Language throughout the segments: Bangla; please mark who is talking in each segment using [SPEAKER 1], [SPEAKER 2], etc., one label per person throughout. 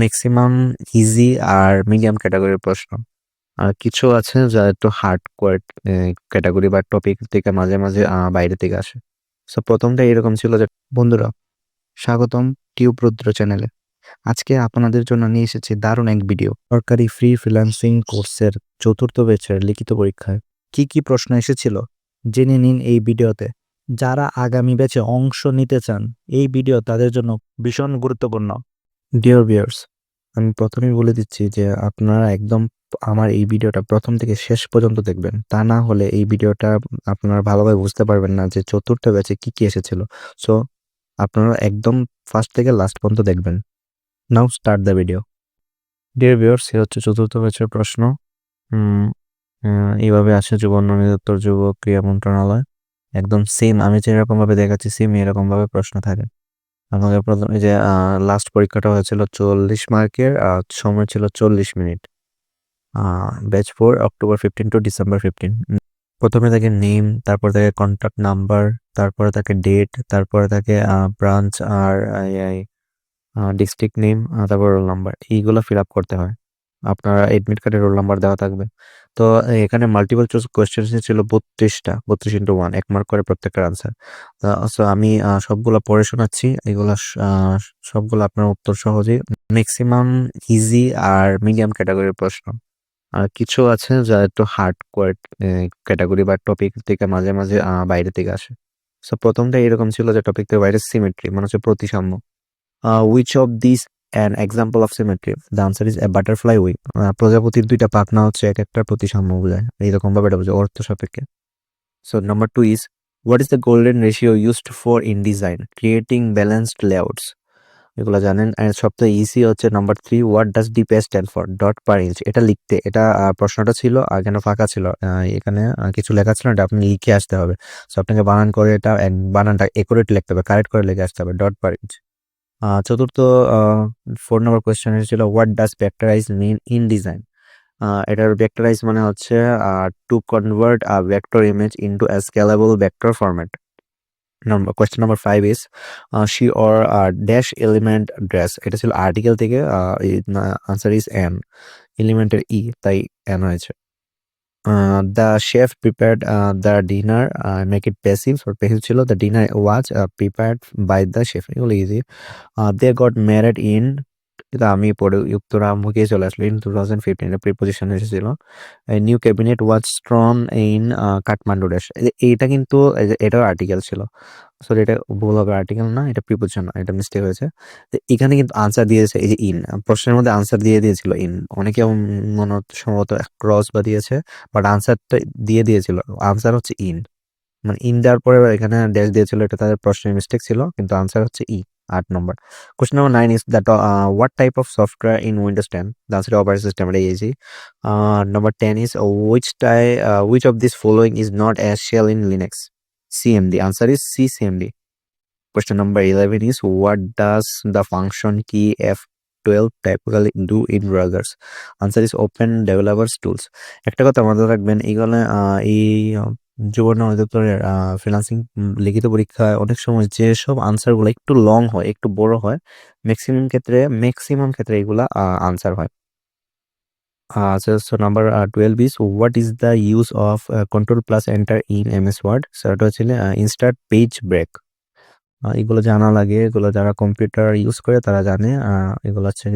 [SPEAKER 1] ম্যাক্সিমাম ইজি আর মিডিয়াম ক্যাটাগরির প্রশ্ন। আর কিছু আছে যা একটু হার্ড কোয়ার ক্যাটাগরি বা টপিক থেকে মাঝে মাঝে বাইরে থেকে আসে। সো প্রথমটা এরকম ছিল যে,
[SPEAKER 2] বন্ধুরা, স্বাগতম টিউব রুদ্র চ্যানেলে আজকে আপনাদের জন্য নিয়ে এসেছি দারুণ এক ভিডিও সরকারি ফ্রি ফ্রিল্যান্সিং কোর্সের চতুর্থ ব্যাচের লিখিত পরীক্ষায়। কি কি প্রশ্ন এসেছিল? জেনে নিন এই ভিডিওতে যারা আগামী ব্যাচে অংশ নিতে চান, এই ভিডিও তাদের জন্য ভীষণ গুরুত্বপূর্ণ। ডিয়ার ভিউয়ার্স আমি প্রথমেই বলে দিচ্ছি যে আপনারা একদম আমার এই ভিডিওটা প্রথম থেকে শেষ পর্যন্ত দেখবেন। তা না হলে এই ভিডিওটা আপনারা ভালোভাবে বুঝতে পারবেন না যে চতুর্থ ব্যাচে কি কি এসেছিল। সো আপনারা একদম ফার্স্ট থেকে লাস্ট পর্যন্ত দেখবেন। Now start the video dear viewers সে হচ্ছে চতুর্থ ব্যাচের প্রশ্ন। এইভাবে আসে যুব উন্নয়ন অধিদপ্তর যুব ক্রীড়া মন্ত্রণালয়। একদম সেম আমি যেরকম ভাবে দেখাচ্ছি সেম এরকমভাবে প্রশ্ন থাকে। আমাদের প্রথম এই যে লাস্ট পরীক্ষাটা হয়েছিল চল্লিশ মার্কের আর সময় ছিল চল্লিশ minute. Batch four October fifteen to December fifteen প্রথমে তাকে নেম তারপর তাকে কন্ট্যাক্ট নাম্বার তারপরে তাকে ডেট তারপরে তাকে ব্রাঞ্চ আর ডিস্ট্রিক্ট নেম তারপর রোল নাম্বার এইগুলো ফিল আপ করতে হয়। আপনার এডমিট কার্ডে রোল নাম্বার দেওয়া থাকবে। তো এখানে মাল্টিপল চুজ কোয়েশ্চেন ছিল বত্রিশটা, বত্রিশ ইন্টু ওয়ান এক মার্ক করে প্রত্যেকটার আনসার সো আমি সবগুলো পড়ে শোনাচ্ছি, এগুলো সবগুলো আপনার উত্তর সহজেই। ম্যাক্সিমাম ইজি আর মিডিয়াম ক্যাটাগরির প্রশ্ন। আর কিছু আছে যা একটু হার্ড ক্যাটাগরি বা টপিক থেকে মাঝে মাঝে বাইরে থেকে আসে। সো প্রথমটা এরকম ছিল যে টপিক থেকে বাইরে সিমেট্রি মানে হচ্ছে প্রতিসাম্য। Which of this an example of symmetry the answer is a butterfly wing প্রজাপতির দুইটা পাখনা হচ্ছে এক একটা প্রতিসাম্য বোঝায়। এইরকম ভাবে এটা বোঝায় অর্থ সাপেক্ষে। So number two is what is the golden ratio used for in design creating balanced layouts এগুলো জানেন। আর সবথেকে ইজি হচ্ছে number three what does DPS stand for dot per inch এটা লিখতে, এটা প্রশ্নটা ছিল এখানে ফাঁকা ছিল। এখানে কিছু লেখা ছিল এটা আপনি লিখে আসতে হবে। সো আপনাকে বানান করে এটা বানানটা একুরেট লিখতে হবে কারেক্ট করে লিখে আসতে হবে ডট পার ইঞ্চ চতুর্থ ফোর নম্বর কোয়েশ্চেন এসেছিল what does vectorize mean in design এটার ভেক্টরাইজ মানে হচ্ছে to convert a vector image into a scalable vector format number question number five is she or dash element dress এটা ছিল আর্টিকেল থেকে আনসার ইজ এন এলিমেন্টের ই তাই এন হয়েছে। Uh, the chef prepared uh, the dinner uh, make it passive. So passive chilo the dinner was uh, prepared by the chef. Really easy. Uh, they got married in এটা আমি পরে মুখে চলে আসলো। In two thousand fifteen preposition এসেছিল। New cabinet was strong in Kathmandu dash এইটা কিন্তু এটাও আর্টিকেল ছিল। সরি এটা ভুল হবে আর্টিকেল না, এটা প্রিপোজিশন এটা মিস্টেক হয়েছে। এখানে কিন্তু আনসার দিয়েছে, এই যে ইন প্রশ্নের মধ্যে আনসার দিয়ে দিয়েছিল ইন অনেকে মনে সম্ভবত ক্রস বা দিয়েছে বাট আনসারটা দিয়ে দিয়েছিল। আনসার হচ্ছে ইন মানে ইন দেওয়ার পরে এখানে ড্যাশ দিয়েছিল, এটা তাদের প্রশ্নের মিস্টেক ছিল, কিন্তু আনসার হচ্ছে ই আট number question number nine is that what type of software in Windows ten the answer operating system এটা easy number 10 is uh, which ty- uh, which of these following is not a shell in linux cmd answer is ccmd question number 11 is what does the function key f12 typically do in browsers answer is open developers tools একটা কথা মাথায় রাখবেন এইগুলো এই যুবন অধিদপ্তরের ফ্রিলান্সিং লিখিত পরীক্ষায় অনেক সময় যেসব আনসারগুলো একটু লং হয় একটু বড় হয় ম্যাক্সিমাম ক্ষেত্রে ম্যাক্সিমাম ক্ষেত্রে এগুলা আনসার হয়। Uh, so, so number uh, 12 is what is the use of uh, control plus enter in ms word? এটা হচ্ছে ইনস্টার্ট পেজ ব্রেক এগুলো জানা লাগে এগুলো যারা কম্পিউটার ইউজ করে তারা জানে এগুলো হচ্ছে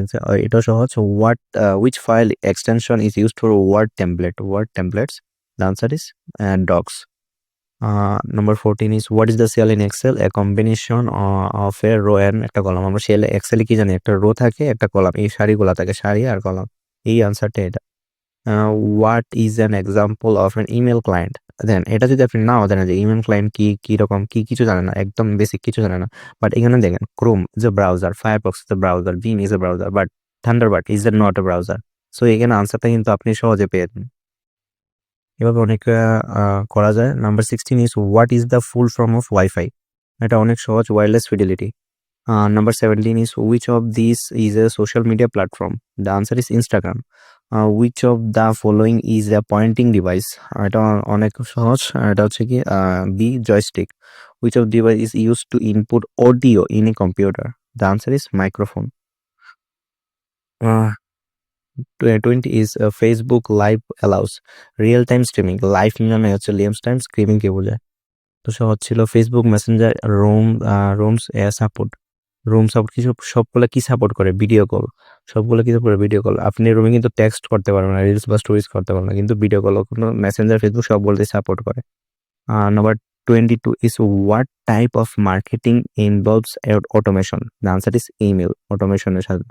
[SPEAKER 2] এটা সহজ what which file extension is used for word template word templates the answer is docx number fourteen is what is the cell in Excel a combination of a row and একটা কলাম আমরা সেল এক্সেলে কি জানি? একটা রো থাকে, একটা কলাম এই সারিগুলা থাকে, সারি আর কলাম এই আনসারটা এটা. What is an example of an email client then এটা যদি আপনি নাও জানেন যে ইমেল ক্লায়েন্ট কি কি রকম, কি কিছু জানে না, একদম বেসিক কিছু জানে না বাট এখানে দেখেন Chrome a browser Firefox is a browser beam is a browser but Thunderbird is a not a browser so এখানে আনসারটা কিন্তু আপনি সহজে পেয়ে এভাবে অনেক করা যায়। Number sixteen is what is the full form of WiFi এটা অনেক সহজ wireless fidelity number seventeen is which of this is a social media platform the answer is Instagram which of the following is a pointing device এটা অনেক সহজ। এটা হচ্ছে কি B joystick which of device is use to input audio in a computer the answer is microphone twenty is Facebook live allows real time streaming live মানে হচ্ছে লিয়ামস টাইম স্ট্রিমিংকে বোঝায়। তো সে হচ্ছিল Facebook Messenger room rooms support room support কিছু, সবগুলো কি সাপোর্ট করে? ভিডিও কল সবগুলো কি করে? ভিডিও কল আপনি রুমে কিন্তু টেক্সট করতে পারবেন না রিলস বা স্টোরিজ করতে পারবেন না, কিন্তু ভিডিও কল কোনো মেসেঞ্জার ফেসবুক সব বলতে সাপোর্ট করে। Number twenty two is what type of marketing involves automation the answer is email অটোমেশনের সাথে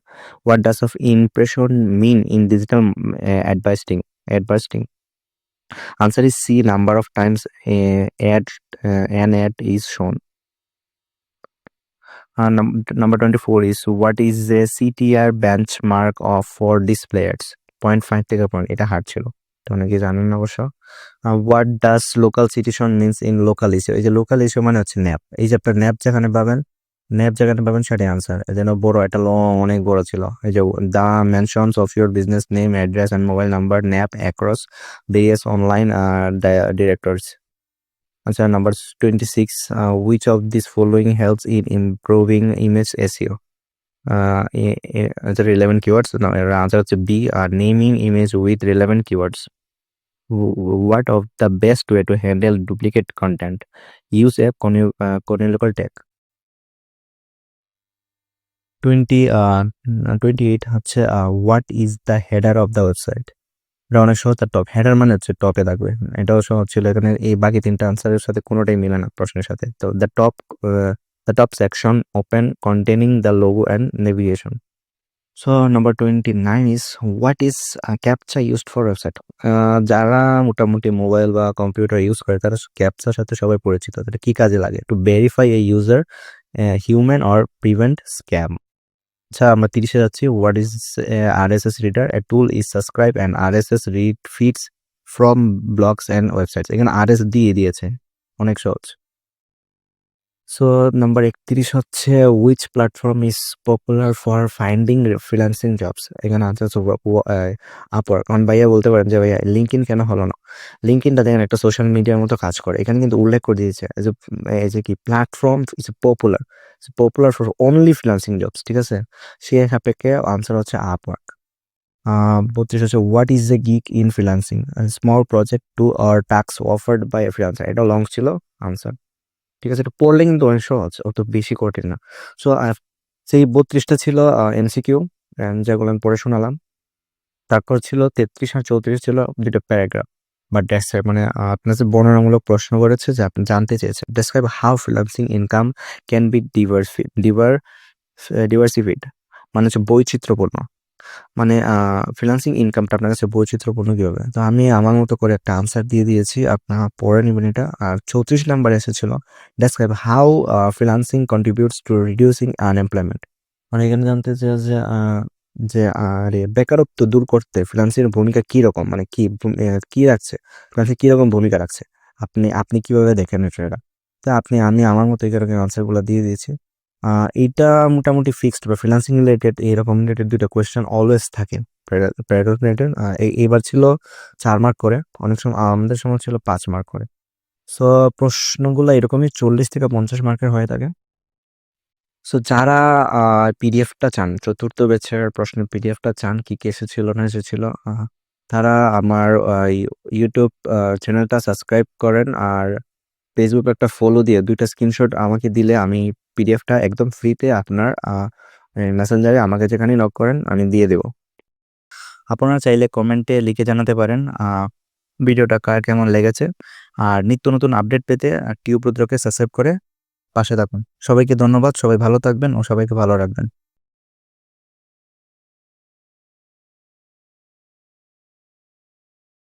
[SPEAKER 2] what does of impression mean in digital advertising advertising answer is c number of times uh, ad uh, an ad is shown. Uh, num- number 24 is what is the ctr benchmark of for displayers 0.5 থেকে পয়েন্ট এটা হার্ড ছিল। তো অনেকে জানেন না অবশ্য what does local citation means in local issue এই যে লোকাল ইস্যু মানে হচ্ছে ন্যাপ এই যে আপনার ন্যাপ যেখানে পাবেন ন্যাপ যেখানে পাবেন সেটাই আনসার যেন বড় এটা লং অনেক বড় ছিল এই যে the mentions of your business name address and mobile number NAP across various online uh, di- directors. Answer number 26. Uh, which of these following helps in improving image SEO? Uh, i- i- answer 11 keywords. No, answer to What of the best way to handle duplicate content? Use a uh, canonical tag. 20 uh, 28 হচ্ছে what is the header of the website এটা অনেক সহজ টপ হেডার মানে হচ্ছে টপে থাকবে এটাও সহজ ছিল এখানে এই বাকি তিনটা আনসারের সাথে কোনোটাই মিলে না প্রশ্নের সাথে তো the top the top section open containing the logo and navigation so number twenty nine is what is CAPTCHA used for website যারা মোটামুটি মোবাইল বা কম্পিউটার ইউজ করে, তারা ক্যাপচার সাথে সবাই পরিচিত। এটা কি কাজে লাগে? To verify a user human or prevent scam আচ্ছা আমরা তিরিশে যাচ্ছি। What is R S S reader a tool is subscribe and R S S read feeds from blogs and websites এখানে আর এস দিয়ে দিয়েছে। অনেক সহজ। সো নাম্বার একত্রিশ হচ্ছে which platform is popular for finding freelancing jobs এখানে আনসার আপওয়ার্ক কারণ ভাইয়া বলতে পারেন যে, ভাইয়া লিঙ্ক ইন কেন হলো না? লিঙ্ক ইনটা দেখেন একটা সোশ্যাল মিডিয়ার মতো কাজ করে। এখানে কিন্তু উল্লেখ করে দিয়েছে এই যে কি? Platform is popular popular for only freelancing jobs ঠিক আছে? সেই সাপেক্ষে আনসার হচ্ছে আপওয়ার্ক বত্রিশ হচ্ছে what is the gig in freelancing small project to or task offered by freelancer এটা লং ছিল আনসার ঠিক আছে? এটা পড়লে কিন্তু অনেক সহজ, অত বেশি কঠিন না। সো সেই বত্রিশটা ছিল এমসিকিউ যেগুলো আমি পড়ে শোনালাম। তারপর ছিল তেত্রিশ আর চৌত্রিশ ছিল দুটো প্যারাগ্রাফ বা ডেস্ক্রাইব মানে আপনার যে বর্ণনামূলক প্রশ্ন করেছে, যে আপনি জানতে চেয়েছেন। Describe how freelancing income can be diversi diver diversified মানে হচ্ছে বৈচিত্র্যপূর্ণ। মানে ফ্রিল্যান্সিং ইনকামটা আপনার কাছে বৈচিত্র্যপূর্ণ কী হবে তো আমি আমার মতো করে একটা আনসার দিয়ে দিয়েছি আপনারা পড়ে নেবেন এটা। আর চৌত্রিশ নাম্বার এসেছিল describe how freelancing contributes to reducing unemployment মানে এখানে জানতে চাই যে যে, আরে, বেকারত্ব দূর করতে ফ্রিল্যান্সিং ভূমিকা কি রকম? মানে কি কি রাখছে? ফ্রিল্যান্সিং কি রকম ভূমিকা রাখছে? আপনি আপনি কীভাবে দেখেন এটা? তো আপনি, আমি আমার মতো এরকম আনসারগুলো দিয়ে দিয়েছি। এইটা মোটামুটি ফিক্সড বা ফ্রিল্যান্সিং রিলেটেড এরকম রিলেটেড দুটো কোয়েশ্চেন অলওয়েজ থাকে রিলেটেড এইবার ছিল চার মার্ক করে, অনেক সময়, আমাদের সময় ছিল পাঁচ মার্ক করে। সো প্রশ্নগুলো এরকমই চল্লিশ থেকে পঞ্চাশ মার্কের হয়ে থাকে। সো যারা পিডিএফটা চান, চতুর্থ ব্যাচের প্রশ্নের পিডিএফটা চান, কি কি এসেছিল, না এসেছিল তারা আমার ইউটিউব চ্যানেলটা সাবস্ক্রাইব করেন আর ফেসবুক একটা ফলো দিয়ে, দুইটা স্ক্রিনশট আমাকে দিলে আমি পিডিএফটা একদম ফ্রিতে আপনার মেসেঞ্জারে আমাকে যেখানেই নক করেন, আমি দিয়ে দেব। আপনারা চাইলে কমেন্টে লিখে জানাতে পারেন ভিডিওটা কার কেমন লেগেছে। আর নিত্য নতুন আপডেট পেতে টিউব রুদ্রকে সাবস্ক্রাইব করে পাশে থাকুন। সবাইকে ধন্যবাদ, সবাই ভালো থাকবেন ও সবাইকে ভালো রাখবেন।